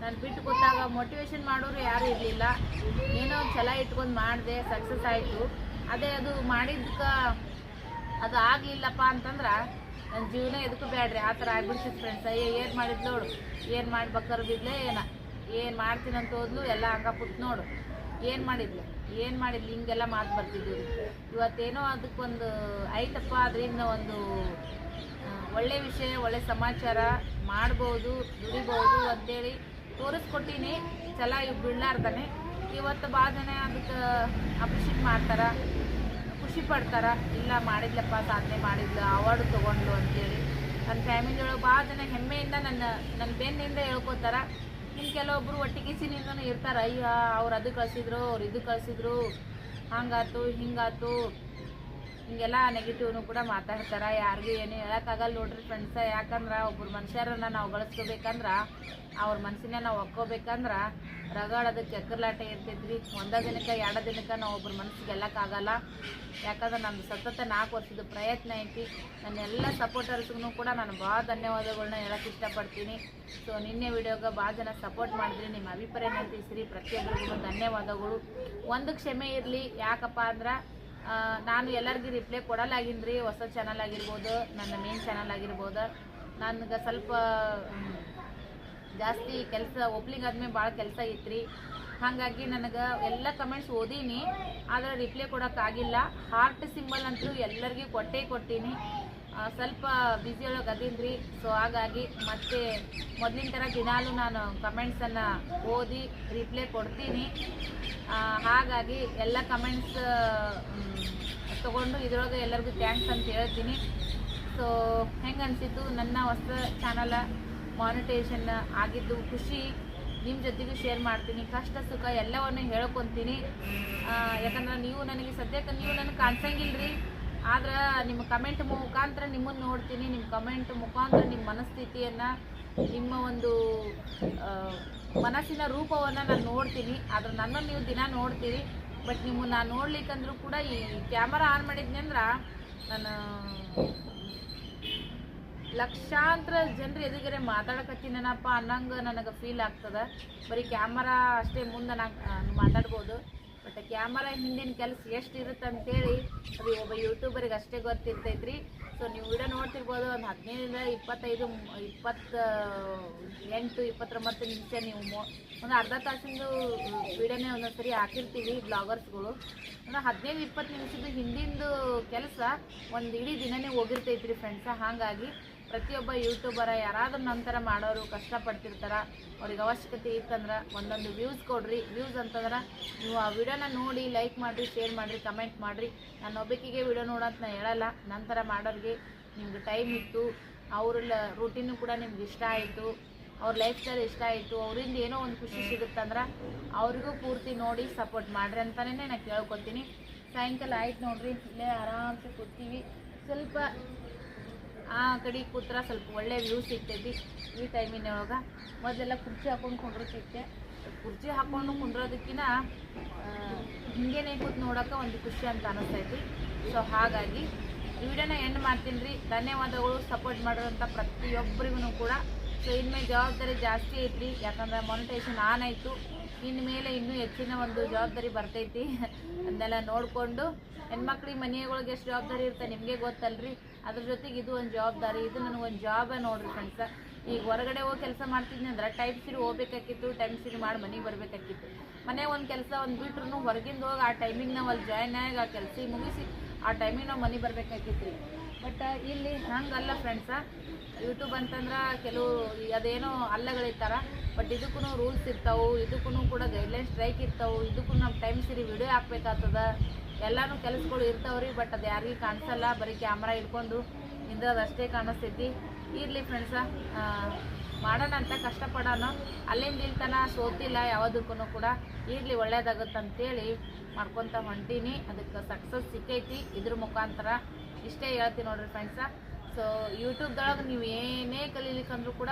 ನಾನು ಬಿಟ್ಟು ಕೂತಾಗ ಮೋಟಿವೇಶನ್ ಮಾಡೋರು ಯಾರು ಇರಲಿಲ್ಲ. ಏನೋ ಛಲ ಇಟ್ಕೊಂಡು ಮಾಡಿದೆ ಸಕ್ಸಸ್ ಆಯಿತು. ಅದೇ ಅದು ಮಾಡಿದ್ದಕ್ಕೆ ಅದು ಆಗಲಿಲ್ಲಪ್ಪ ಅಂತಂದ್ರೆ ನನ್ನ ಜೀವನ ಎದಕ್ಕೂ ಬೇಡ್ರಿ ಆ ಥರ ಆಗ್ಬಿಡ್ತಿತ್ತು ಫ್ರೆಂಡ್ಸ್ ಅಯ್ಯೋ, ಏನು ಮಾಡಿದ್ ನೋಡು. ಏನು ಮಾಡಿ ಬಕ್ಕರ್ ಬಿದ್ಲೆ ಏನ? ಏನು ಮಾಡ್ತೀನಿ ಅಂತ ಹೋದ್ಲು, ಎಲ್ಲ ಹಂಗ ಪುಟ್ ನೋಡು. ಏನು ಮಾಡಿದ್ಲು? ಏನು ಮಾಡಿದ್ಲು? ಹಿಂಗೆಲ್ಲ ಮಾತು ಬರ್ತಿದ್ವಿ ಇವತ್ತೇನೋ ಅದಕ್ಕೊಂದು ಐತಪ್ಪ. ಅದರಿಂದ ಒಂದು ಒಳ್ಳೆ ವಿಷಯ, ಒಳ್ಳೆ ಸಮಾಚಾರ. ಮಾಡ್ಬೋದು, ದುಡಿಬೋದು ಅಂತೇಳಿ ತೋರಿಸ್ಕೊಟ್ಟಿನಿ. ಛಲ ಇವ್ ಬಿಡ್ಲಾರ್ದಾನೆ ಇವತ್ತು ಭಾಳ ಜನ ಅದಕ್ಕೆ ಅಪ್ರಿಷಿಯೇಟ್ ಮಾಡ್ತಾರ, ಖುಷಿ ಪಡ್ತಾರ. ಇಲ್ಲ, ಮಾಡಿದ್ಲಪ್ಪ, ಸಾಧನೆ ಮಾಡಿದ್ಲು ಅವಾರ್ಡ್ ತೊಗೊಂಡ್ಲು ಅಂತೇಳಿ. ನನ್ನ ಫ್ಯಾಮಿಲಿ ಒಳಗೆ ಭಾಳ ಜನ ಹೆಮ್ಮೆಯಿಂದ ನನ್ನ ನನ್ನ ಬೆನ್ನಿಂದ ಹೇಳ್ಕೊತಾರ. ಇನ್ನು ಕೆಲವೊಬ್ಬರು ಒಟ್ಟಿಗಿಸಿನಿಂದನೂ ಇರ್ತಾರೆ. ಅಯ್ಯ, ಅವ್ರು ಅದು ಕಳಿಸಿದ್ರು, ಅವ್ರು ಇದು ಕಳಿಸಿದ್ರು ಹಂಗಾತು ಹಿಂಗಾತು ಹಿಂಗೆಲ್ಲ ನೆಗೆಟಿವ್ನು ಕೂಡ ಮಾತಾಡ್ತಾರೆ, ಯಾರಿಗೂ ಏನು ಹೇಳೋಕ್ಕಾಗಲ್ಲ ನೋಡ್ರಿ ಫ್ರೆಂಡ್ಸ ಯಾಕಂದ್ರೆ ಒಬ್ಬರು ಮನುಷ್ಯರನ್ನ ನಾವು ಗಳಿಸ್ಕೋಬೇಕಂದ್ರೆ ಅವ್ರ ಮನಸ್ಸಿನ ನಾವು ಒಕ್ಕೋಬೇಕಂದ್ರೆ ರಗಡೋದಕ್ಕೆ ಎಕ್ಕರ್ಲಾಟ ಇರ್ತೈತ್ರಿ. ಒಂದೇ ದಿನಕ್ಕೆ, ಎರಡು ದಿನಕ್ಕೆ ನಾವು ಒಬ್ಬರ ಮನಸ್ಸಿಗೆ ಗೆಲ್ಲಕ್ಕಾಗಲ್ಲ ಯಾಕಂದ್ರೆ ನನ್ನ ಸತತ ನಾಲ್ಕು ವರ್ಷದ ಪ್ರಯತ್ನ ಐತಿ. ನನ್ನ ಎಲ್ಲ ಸಪೋರ್ಟರ್ಸ್ಗೂ ಕೂಡ ನಾನು ಭಾಳ ಧನ್ಯವಾದಗಳನ್ನ ಹೇಳಕ್ಕೆ ಇಷ್ಟಪಡ್ತೀನಿ. ಸೊ ನಿನ್ನೆ ವಿಡಿಯೋಗೆ ಭಾಳ ಜನ ಸಪೋರ್ಟ್ ಮಾಡಿದ್ರಿ, ನಿಮ್ಮ ಅಭಿಪ್ರಾಯನ ತಿಳಿಸ್ರಿ. ಪ್ರತಿಯೊಬ್ಬರಿಗೂ ಧನ್ಯವಾದಗಳು. ಒಂದು ಕ್ಷಮೆ ಇರಲಿ. ಯಾಕಪ್ಪ ಅಂದ್ರೆ ನಾನು ಎಲ್ಲರಿಗೂ ರಿಪ್ಲೈ ಕೊಡಲಾಗಿನ್ರಿ. ಹೊಸ ಚಾನಲ್ ಆಗಿರ್ಬೋದು, ನನ್ನ ಮೇನ್ ಚಾನಲ್ ಆಗಿರ್ಬೋದು. ನನಗೆ ಸ್ವಲ್ಪ ಜಾಸ್ತಿ ಕೆಲಸ ಒಬ್ಲಿಗೆ ಆದ್ಮೇಲೆ ಭಾಳ ಕೆಲಸ ಐತ್ರಿ. ಹಾಗಾಗಿ ನನಗೆ ಎಲ್ಲ ಕಮೆಂಟ್ಸ್ ಓದೀನಿ, ಆದರೆ ರಿಪ್ಲೈ ಕೊಡೋಕ್ಕಾಗಿಲ್ಲ ಹಾರ್ಟ್ ಸಿಂಬಲ್ ಅಂತೂ ಎಲ್ಲರಿಗೂ ಕೊಟ್ಟೇ ಕೊಟ್ಟೀನಿ. ಸ್ವಲ್ಪ ಬ್ಯುಸಿ ಒಳಗೆ ಅದೀನಿ ಸೊ ಹಾಗಾಗಿ ಮತ್ತೆ ಮೊದಲಿನ ಥರ ದಿನಾಲೂ ನಾನು ಕಮೆಂಟ್ಸನ್ನು ಓದಿ ರಿಪ್ಲೈ ಕೊಡ್ತೀನಿ. ಹಾಗಾಗಿ ಎಲ್ಲ ಕಮೆಂಟ್ಸ್ ತಗೊಂಡು ಇದ್ರೊಳಗೆ ಎಲ್ಲರಿಗೂ ಥ್ಯಾಂಕ್ಸ್ ಅಂತ ಹೇಳ್ತೀನಿ. ಸೊ ಹೆಂಗೆ ಅನಿಸಿತು ನನ್ನ ಹೊಸ ಚಾನಲ ಮಾನಿಟೇಷನ್ ಆಗಿದ್ದು ಖುಷಿ. ನಿಮ್ಮ ಜೊತೆಗೂ ಶೇರ್ ಮಾಡ್ತೀನಿ. ಕಷ್ಟ, ಸುಖ ಎಲ್ಲವನ್ನು ಹೇಳ್ಕೊತೀನಿ. ಯಾಕಂದ್ರೆ ನೀವು ನನಗೆ ಸದ್ಯಕ್ಕೆ ನೀವು ನನಗೆ ಕಾಣಿಸಂಗಿಲ್ರಿ. ಆದ್ರೆ ನಿಮ್ಮ ಕಮೆಂಟ್ ಮುಖಾಂತರ ನಿಮ್ಮನ್ನು ನೋಡ್ತೀನಿ, ನಿಮ್ಮ ಕಮೆಂಟ್ ಮುಖಾಂತರ ನಿಮ್ಮ ಮನಸ್ಥಿತಿಯನ್ನು, ನಿಮ್ಮ ಒಂದು ಮನಸ್ಸಿನ ರೂಪವನ್ನು ನಾನು ನೋಡ್ತೀನಿ. ಆದ್ರೆ ನನ್ನನ್ನು ನೀವು ದಿನ ನೋಡ್ತೀರಿ. ಬಟ್ ನಿಮ್ಮನ್ನು ನಾನು ನೋಡ್ಲಿಕ್ಕಂದ್ರೂ ಕೂಡ ಈ ಕ್ಯಾಮರಾ ಆನ್ ಮಾಡಿದ್ನಿ ಅಂದ್ರೆ ನಾನು ಲಕ್ಷಾಂತರ ಜನರು ಎದುರುಗಡೆ ಮಾತಾಡಕತ್ತಿನೇನಪ್ಪ ಅನ್ನಂಗೆ ನನಗೆ ಫೀಲ್ ಆಗ್ತದೆ. ಬರೀ ಕ್ಯಾಮರಾ ಅಷ್ಟೇ ಮುಂದೆ ನಾನು ಮಾತಾಡ್ಬೋದು. ಬಟ್ ಕ್ಯಾಮರಾ ಹಿಂದಿನ ಕೆಲಸ ಎಷ್ಟು ಇರುತ್ತೆ ಅಂತೇಳಿ ಅದು ಒಬ್ಬ ಯೂಟ್ಯೂಬರಿಗೆ ಅಷ್ಟೇ ಗೊತ್ತಿರ್ತೈತ್ರಿ. ಸೊ ನೀವು ವಿಡಿಯೋ ನೋಡ್ತಿರ್ಬೋದು, ಒಂದು ಹದಿನೈದರಿಂದ ಇಪ್ಪತ್ತೈದು, ಇಪ್ಪತ್ತ, ಎಂಟು, ಇಪ್ಪತ್ತೊಂಬತ್ತು ನಿಮಿಷ ನೀವು ಒಂದು ಅರ್ಧ ತಾಸಿಂದು ವಿಡಿಯೋನೇ ಒಂದೊಂದು ಸರಿ ಹಾಕಿರ್ತೀವಿ ಬ್ಲಾಗರ್ಸ್ಗಳು. ಒಂದು ಹದಿನೈದು, ಇಪ್ಪತ್ತು ನಿಮಿಷದ ಹಿಂದಿಂದು ಕೆಲಸ ಒಂದು ಇಡೀ ದಿನನೇ ಹೋಗಿರ್ತೈತ್ರಿ ಫ್ರೆಂಡ್ಸ ಹಾಗಾಗಿ ಪ್ರತಿಯೊಬ್ಬ ಯೂಟ್ಯೂಬರ ಯಾರಾದ್ರೂ ನಂತರ ಮಾಡೋರು ಕಷ್ಟಪಡ್ತಿರ್ತಾರ, ಅವ್ರಿಗೆ ಅವಶ್ಯಕತೆ ಇತ್ತಂದ್ರೆ ಒಂದೊಂದು ವ್ಯೂಸ್ ಕೊಡ್ರಿ. ವ್ಯೂಸ್ ಅಂತಂದ್ರೆ ನೀವು ಆ ವಿಡಿಯೋನ ನೋಡಿ ಲೈಕ್ ಮಾಡಿರಿ ಶೇರ್ ಮಾಡಿರಿ ಕಮೆಂಟ್ ಮಾಡಿರಿ. ನಾನು ಒಬ್ಬಕ್ಕಿಗೆ ವಿಡಿಯೋ ನೋಡೋಂತ ನಾ ಹೇಳಲ್ಲ. ನಂತರ ಮಾಡೋರಿಗೆ ನಿಮ್ಗೆ ಟೈಮ್ ಇತ್ತು ಅವ್ರ ರೂಟೀನು ಕೂಡ ನಿಮ್ಗೆ ಇಷ್ಟ ಆಯಿತು, ಅವ್ರ ಲೈಫ್ ಸ್ಟೈಲ್ ಇಷ್ಟ ಆಯಿತು, ಅವರಿಂದ ಏನೋ ಒಂದು ಖುಷಿ ಸಿಗುತ್ತಂದ್ರೆ ಅವ್ರಿಗೂ ಪೂರ್ತಿ ನೋಡಿ ಸಪೋರ್ಟ್ ಮಾಡ್ರಿ ಅಂತಲೇ ನಾನು ಕೇಳ್ಕೊತೀನಿ. ಸಾಯಂಕಾಲ ಆಯ್ತು ನೋಡ್ರಿ, ಇಲ್ಲೇ ಆರಾಮ್ಸೆ ಕೂತೀವಿ ಸ್ವಲ್ಪ ಆ ಕಡೆ ಕೂತ್ರ ಸ್ವಲ್ಪ ಒಳ್ಳೆ ವ್ಯೂ ಸಿಗ್ತೈತಿ ಈ ಟೈಮಿನೊಳಗೆ ಮೊದಲೆಲ್ಲ ಕುರ್ಚಿ ಹಾಕೊಂಡು ಕುಂಡ್ರತಿದ್ದೆ ಕುರ್ಚಿ ಹಾಕೊಂಡು ಕುಂಡ್ರೋದಕ್ಕಿಂತ ಹಿಂಗೇನೆ ಕೂತ್ ನೋಡೋಕೆ ಒಂದು ಖುಷಿ ಅಂತ ಅನಿಸ್ತೈತಿ. ಸೊ ಹಾಗಾಗಿ ಈ ವಿಡಿಯೋನ ಎಂಡ್ ಮಾಡ್ತೀನಿ ರೀ ಧನ್ಯವಾದಗಳು. ಸಪೋರ್ಟ್ ಮಾಡಿರೋಂಥ ಪ್ರತಿಯೊಬ್ಬರಿಗೂ ಕೂಡ. ಸೊ ಇನ್ಮೇಲೆ ಜವಾಬ್ದಾರಿ ಜಾಸ್ತಿ ಐತ್ರಿ. ಯಾಕಂದ್ರೆ ಮಾನಿಟೇಷನ್ ಆನ್ ಆಯಿತು. ಇನ್ಮೇಲೆ ಇನ್ನೂ ಹೆಚ್ಚಿನ ಒಂದು ಜವಾಬ್ದಾರಿ ಬರ್ತೈತಿ. ಅದನ್ನೆಲ್ಲ ನೋಡಿಕೊಂಡು ಹೆಣ್ಮಕ್ಳಿಗೆ ಮನೆಯೊಳಗೆ ಎಷ್ಟು ಜವಾಬ್ದಾರಿ ಇರುತ್ತೆ ನಿಮಗೆ ಗೊತ್ತಲ್ರಿ. ಅದ್ರ ಜೊತೆಗೆ ಇದು ಒಂದು ಜವಾಬ್ದಾರಿ, ಇದು ನನಗೊಂದು ಜಾಬ ನೋಡ್ರಿ ಫ್ರೆಂಡ್ಸ ಈಗ ಹೊರಗಡೆ ಹೋಗಿ ಕೆಲಸ ಮಾಡ್ತಿದ್ನಿ ಅಂದ್ರೆ ಟೈಮ್ ಸಿರಿ ಹೋಗ್ಬೇಕಾಗಿತ್ತು ಟೈಮ್ ಸಿರಿ ಮಾಡಿ ಮನೆಗೆ ಬರಬೇಕಾಗಿತ್ತು ಮನೆ ಒಂದು ಕೆಲಸ ಒಂದು ಬಿಟ್ರು ಹೊರಗಿಂದ ಹೋಗಿ ಆ ಟೈಮಿಗೆ ನಾವು ಅಲ್ಲಿ ಜಾಯ್ನ್ ಆಗಿ ಆ ಕೆಲಸ ಮುಗಿಸಿ ಆ ಟೈಮಿಗೆ ನಾವು ಮನೆಗೆ ಬರಬೇಕಾಗಿತ್ತು ಬಟ್ ಇಲ್ಲಿ ಹಂಗಲ್ಲ ಫ್ರೆಂಡ್ಸ ಯೂಟ್ಯೂಬ್ ಅಂತಂದ್ರೆ ಕೆಲವು ಅದೇನೋ ಅಲ್ಲಗಳಿರ್ತಾರ ಬಟ್ ಇದಕ್ಕೂ ರೂಲ್ಸ್ ಇರ್ತಾವೆ ಇದಕ್ಕೂ ಕೂಡ ಗೈಡ್ಲೈನ್ ಸ್ಟ್ರೈಕ್ ಇರ್ತಾವೆ ಇದಕ್ಕೂ ನಮ್ಮ ಟೈಮ್ ಸಿರಿ ವಿಡಿಯೋ ಹಾಕ್ಬೇಕಾಗ್ತದ. ಎಲ್ಲಾನು ಕೆಲಸಗಳು ಇರ್ತಾವ್ರಿ ಬಟ್ ಅದು ಯಾರಿಗೂ ಕಾಣಿಸಲ್ಲ. ಬರೀ ಕ್ಯಾಮ್ರಾ ಇಟ್ಕೊಂಡು ನಿಂದ್ರದಷ್ಟೇ ಕಾಣಿಸ್ತೈತಿ. ಇರಲಿ ಫ್ರೆಂಡ್ಸ ಮಾಡೋಣ ಅಂತ ಕಷ್ಟಪಡೋಣ. ಅಲ್ಲಿಂದ ಇಲ್ತನ ತನ ಸೋತಿಲ್ಲ ಯಾವುದಕ್ಕೂ ಕೂಡ. ಇರಲಿ ಒಳ್ಳೇದಾಗುತ್ತಂತೇಳಿ ಮಾಡ್ಕೊತ ಹೊಂಟೀನಿ. ಅದಕ್ಕೆ ಸಕ್ಸಸ್ ಸಿಕ್ಕೈತಿ. ಇದ್ರ ಮುಖಾಂತರ ಇಷ್ಟೇ ಹೇಳ್ತೀನಿ ನೋಡ್ರಿ ಫ್ರೆಂಡ್ಸ ಸೊ ಯೂಟ್ಯೂಬ್ದೊಳಗೆ ನೀವು ಏನೇ ಕಲೀಲಿಕ್ಕಂದ್ರೂ ಕೂಡ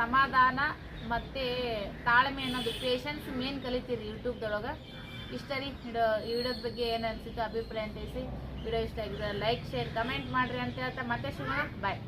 ಸಮಾಧಾನ ಮತ್ತು ತಾಳ್ಮೆ ಅನ್ನೋದು ಪೇಷನ್ಸ್ ಮೇನ್ ಕಲಿತೀರಿ ಯೂಟ್ಯೂಬ್ದೊಳಗೆ ಇಷ್ಟ ರೀ ವಿಡಿಯೋದ ಬಗ್ಗೆ ಏನು ಅನಿಸುತ್ತೋ ಅಭಿಪ್ರಾಯ ಅಂತ ತಿಳಿಸಿ. ವಿಡಿಯೋ ಇಷ್ಟ ಆಗಿದೆ ಲೈಕ್, ಶೇರ್, ಕಮೆಂಟ್ ಮಾಡಿರಿ ಅಂತ ಹೇಳ್ತಾ, ಮತ್ತೆ ಸಿಗೋಣ. ಬಾಯ್.